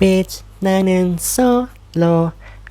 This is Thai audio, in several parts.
bitch นาหนึ่งโซโล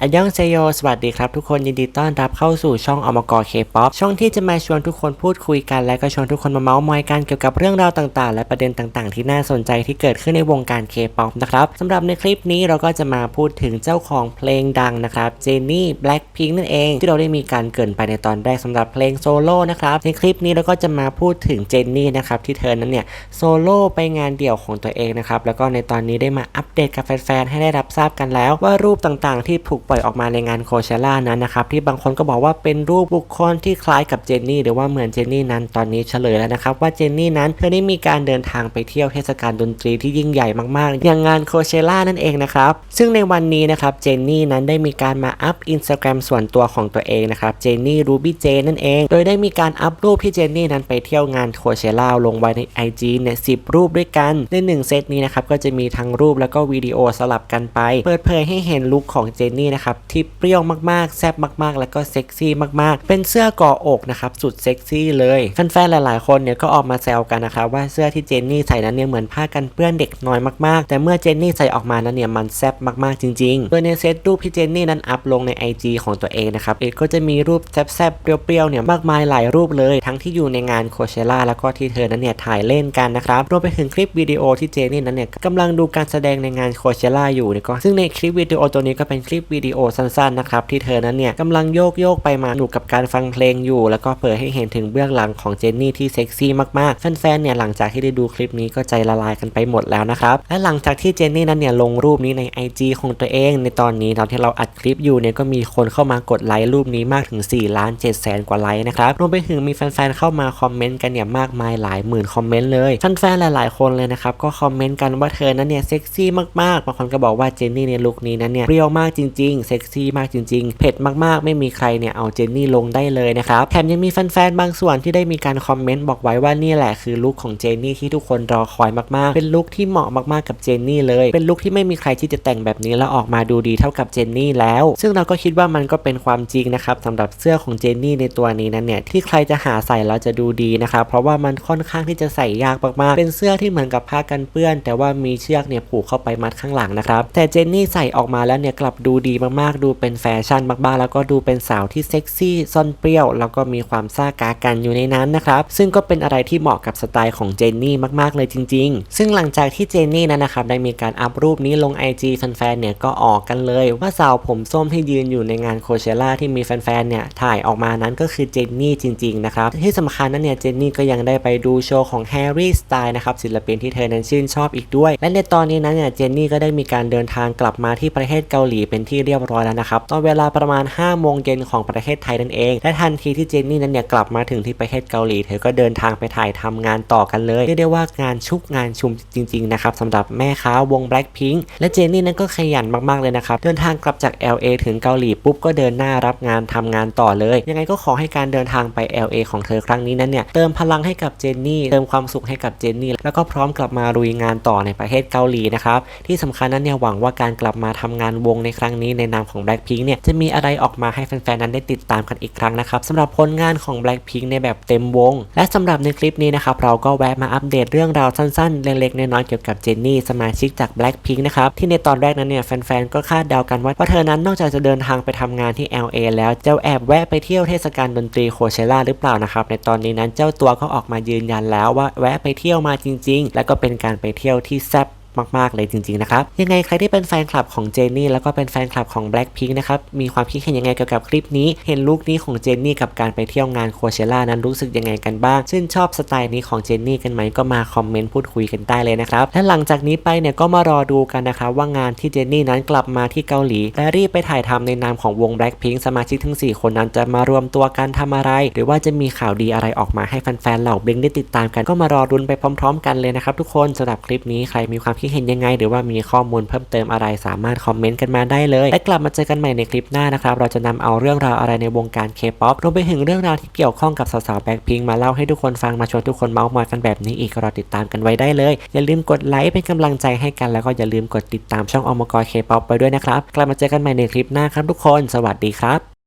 อันยองเซโย สวัสดีครับทุกคนยินดีต้อนรับเข้าสู่ช่องอมกรเคป๊อปช่องที่จะมาชวนทุกคนพูดคุยกัน และก็ชวนทุกคนมาเมาส์มอยกันเกี่ยวกับเรื่องราวต่างๆ และประเด็นต่างๆ ที่น่าสนใจที่เกิดขึ้นในวงการเคป๊อปนะครับสำหรับในคลิปนี้เราก็จะมาพูดถึงเจ้าของเพลงดังนะครับเจนนี่แบล็คพิงนั่นเอง ที่เราได้มีการเกินไปในตอนแรกสำหรับเพลงโซโล่นะครับในคลิปนี้เราก็จะมาพูดถึงเจนนี่นะครับที่เธอนั้นเนี่ยโซโล่ไปงานเดี่ยวของตัวเองนะครับแล้วก็ในตอนนี้ได้มาอัปเดตกับแฟนๆให้ได้รับทราบกันแล้วว่ารูปต่างๆ ที่ถูกปล่อยออกมาในงานโคเชล่านั้นนะครับที่บางคนก็บอกว่าเป็นรูปบุคคลที่คล้ายกับเจนนี่หรือว่าเหมือนเจนนี่นั้นตอนนี้เฉลยแล้วนะครับว่าเจนนี่นั้นเธอได้มีการเดินทางไปเที่ยวเทศกาลดนตรีที่ยิ่งใหญ่มากๆ อย่างงานโคเชล่านั่นเองนะครับซึ่งในวันนี้นะครับเจนนี่นั้นได้มีการมาอัพอินสตาแกรมส่วนตัวของตัวเองนะครับเจนนี่รูบี้เจนั่นเอง โดยได้มีการอัพรูปที่เจนนี่นั้นไปเที่ยวงานโคเชล่าลงไว้ใน IG เนี่ยสิรูปด้วยกันในหนึ่งเซตนี้นะครับก็จะมีทั้งรูปแล้วก็วิดีโอสลับกันไป เปิดเผยให้เห็นลุคของเจนนี่นะครับที่เปรี้ยวมากๆ แซ่บมากๆ แล้วก็เซ็กซี่มากๆ เป็นเสื้อก่ออกนะครับสุดเซ็กซี่เลยแฟนๆหลายๆ คนเนี่ยก็ออกมาแซวกันนะครับว่าเสื้อที่เจนนี่ใส่นั้นเนี่ยเหมือนผ้ากันเปื้อนเด็กน้อยมากๆ แต่เมื่อเจนนี่ใส่ออกมานั้นเนี่ยมันแซ่บมากๆจริงๆโดยในเซตรูปที่เจนนี่นั้นอัพลงใน IG ของตัวเองนะครับเอกก็จะมีรูปแซ่บๆเปรี้ยวๆเนี่ยมากมายหลายรูปเลย ทั้งที่อยู่ในงานโคเชล่าแล้วก็ที่เธอนั้นเนี่ยถ่ายเล่นกันนะครับรวมไปถึงคลิปวิดีโอที่เจนนี่นั้นเนี่ยกำลังดูการแสดงในงานโคเชล่าอยู่เนี่ยก็ซึ่งในคลิปวิดีโอตัวนี้ก็เป็นคลิปวิดีโอสั้นๆนะครับที่เธอนั้นเนี่ยกำลังโยกโยกไปมาหนุกกับการฟังเพลงอยู่ แล้วก็เผยให้เห็นถึงเบื้องหลังของเจนนี่ที่เซ็กซี่มากๆ แฟนๆเนี่ยหลังจากที่ได้ดูคลิปนี้ก็ใจละลายกันไปหมดแล้วนะครับและหลังจากที่เจนนี่นั้นเนี่ยลงรูปนี้ใน IG ของตัวเองในตอนนี้ตอนที่เราอัดคลิปอยู่เนี่ยก็มีคนเข้ามากดไลค์รูปนี้มากถึง4ล้าน7แสนกว่าไลค์นะครับรวมไปถึงมีแฟนๆเข้ามาคอมเมนต์กันเนี่ยมากมายหลายหมื่นคอมเมนต์เลยแฟนๆหลายๆ คนเลยนะครับก็คอมเมนต์กันว่าเธอนั้นเนี่ยเซ็กซี่มากๆบางคนก็บอกว่าเจนนี่ในลุคนี้นั้นเนี่ยเปรี้ยวมากจริงๆ เซ็กซี่มากจริง ๆ เผ็ดมากๆ ไม่มีใครเนี่ยเอาเจนนี่ลงได้เลยนะครับ แถมยังมีแฟนๆ บางส่วนที่ได้มีการคอมเมนต์บอกไว้ว่านี่แหละคือลุคของเจนนี่ที่ทุกคนรอคอยมากๆ เป็นลุคที่เหมาะมากๆ กับเจนนี่เลย เป็นลุคที่ไม่มีใครที่จะแต่งแบบนี้แล้วออกมาดูดีเท่ากับเจนนี่แล้ว ซึ่งเราก็คิดว่ามันก็เป็นความจริงนะครับสำหรับเสื้อของเจนนี่ในตัวนี้นั้นเนี่ยที่ใครจะหาใส่แล้วจะดูดีนะครับเพราะว่ามันค่อนข้างที่จะใส่ยากมากๆ เป็นเสื้อที่เหมือนกับผ้ากันเปื้อน แต่ว่ามีเชือกเนี่ยผูกเข้าไปมัดข้างหลังนะครับแต่เจนนี่ใส่ออกมาแล้วเนี่ยกลับดูดีมากๆ ดูเป็นแฟชั่นมากๆ แล้วก็ดูเป็นสาวที่เซ็กซี่ซ่อนเปรี้ยว แล้วก็มีความซ่ากากันอยู่ในนั้นนะครับ ซึ่งก็เป็นอะไรที่เหมาะกับสไตล์ของเจนนี่มากๆ เลยจริง ๆ ซึ่งหลังจากที่เจนนี่นั้นนะครับได้มีการอัพรูปนี้ลง IG แฟนๆ เนี่ยก็ออกกันเลย ว่าสาวผมส้มที่ยืนอยู่ในงานโคเชล่าที่มีแฟนๆ เนี่ยถ่ายออกมานั้นก็คือเจนนี่จริงๆ นะครับ ที่สำคัญนั้นเนี่ยเจนนี่ก็ยังได้ไปดูโชว์ของแฮร์รี่สไตล์นะครับศิลปินที่เธอนั้นชื่นชอบอีกด้วย และในตอนนี้นั้นเนี่ยเจนนี่ก็ได้มีการเดินทางกลับมาที่ประเทศเกาหลีเป็นที่เรียบร้อยแล้วนะครับตอนเวลาประมาณ5โมงเย็นของประเทศไทยนั่นเองและทันทีที่เจนนี่นั้นเนี่ยกลับมาถึงที่ประเทศเกาหลี เธอก็เดินทางไปถ่ายทำงานต่อกันเลยเรียกได้ว่างานชุกงานชุมจริงๆนะครับสำหรับแม่ค้าวง Blackpink และเจนนี่นั้นก็ขยันมากๆเลยนะครับเดินทางกลับจาก LA ถึงเกาหลีปุ๊บก็เดินหน้ารับงานทำงานต่อเลย ยังไงก็ขอให้การเดินทางไป LA ของเธอครั้งนี้นั้นเนี่ยเติมพลังให้กับเจนนี่เติมความสุขให้กับเจนนี่แล้วก็พร้อมกลับมาลุยงานต่อในประเทศเกาหลีนะครับที่สำคัญนั้นเนี่ยหวังว่าการกลับมาทำงานวงในครั้งนี้ในนามของ Blackpink เนี่ยจะมีอะไรออกมาให้แฟนๆนั้นได้ติดตามกันอีกครั้งนะครับสำหรับผลงานของ Blackpink ในแบบเต็มวง และสำหรับในคลิปนี้นะครับเราก็แวะมาอัปเดตเรื่องราวสั้นๆ เล็กๆน้อยๆเกี่ยวกับเจนนี่สมาชิกจาก Blackpink นะครับที่ในตอนแรกนั้นเนี่ยแฟนๆก็คาดเดากันว่าว่าเธอนั้นนอกจากจะเดินทางไปทำงานที่ LA แล้วจะแอบแวะไปเที่ยวเทศกาลดนตรีโคเชล่าหรือเปล่านะครับในตอนนี้นั้นเจ้าตัวก็ออกมายืนยันแล้วว่าแวะไปเที่ยวมาจริง ๆ แล้วก็เป็นการไปเที่ยวที่แซ่บ มากๆเลยจริงๆนะครับยังไงใครที่เป็นแฟนคลับของเจนนี่แล้วก็เป็นแฟนคลับของ Blackpink นะครับมีความคิดเห็นยังไงเกี่ยวกับคลิปนี้ เห็นลุคนี้ของเจนนี่กับการไปเที่ยวงานโคเชล่านั้นรู้สึกยังไงกันบ้างชื่นชอบสไตล์นี้ของเจนนี่กันไหมก็มาคอมเมนต์พูดคุยกันได้เลยนะครับและหลังจากนี้ไปเนี่ยก็มารอดูกันนะครับว่างานที่เจนนี่นั้นกลับมาที่เกาหลีและรีบไปถ่ายทำในนามของวง Blackpink สมาชิกทั้ง 4 คนนั้นจะมารวมตัวกันทำอะไร หรือว่าจะมีข่าวดีอะไรออกมาให้แฟนๆเหล่าบลิงได้ติดตามกันก็มารอรุนไปพร้อม ๆ กันเลยนะครับทุกคนสำหรับคลิปนี้ใครมีความคิดเห็นยังไง หรือว่ามีข้อมูลเพิ่มเติมอะไรสามารถคอมเมนต์กันมาได้เลย และกลับมาเจอกันใหม่ในคลิปหน้านะครับ เราจะนำเอาเรื่องราวอะไรในวงการเคป๊อปรวมไปถึงเรื่องราวที่เกี่ยวข้องกับสาวๆแบ็คพิงมาเล่าให้ทุกคนฟังมาชวนทุกคนเมาส์มอยกันแบบนี้อีกรอติดตามกันไว้ได้เลย อย่าลืมกดไลค์เป็นกำลังใจให้กันแล้วก็อย่าลืมกดติดตามช่องอมกรเคป๊อปไปด้วยนะครับกลับมาเจอกันใหม่ในคลิปหน้าครับทุกคน สวัสดีครับ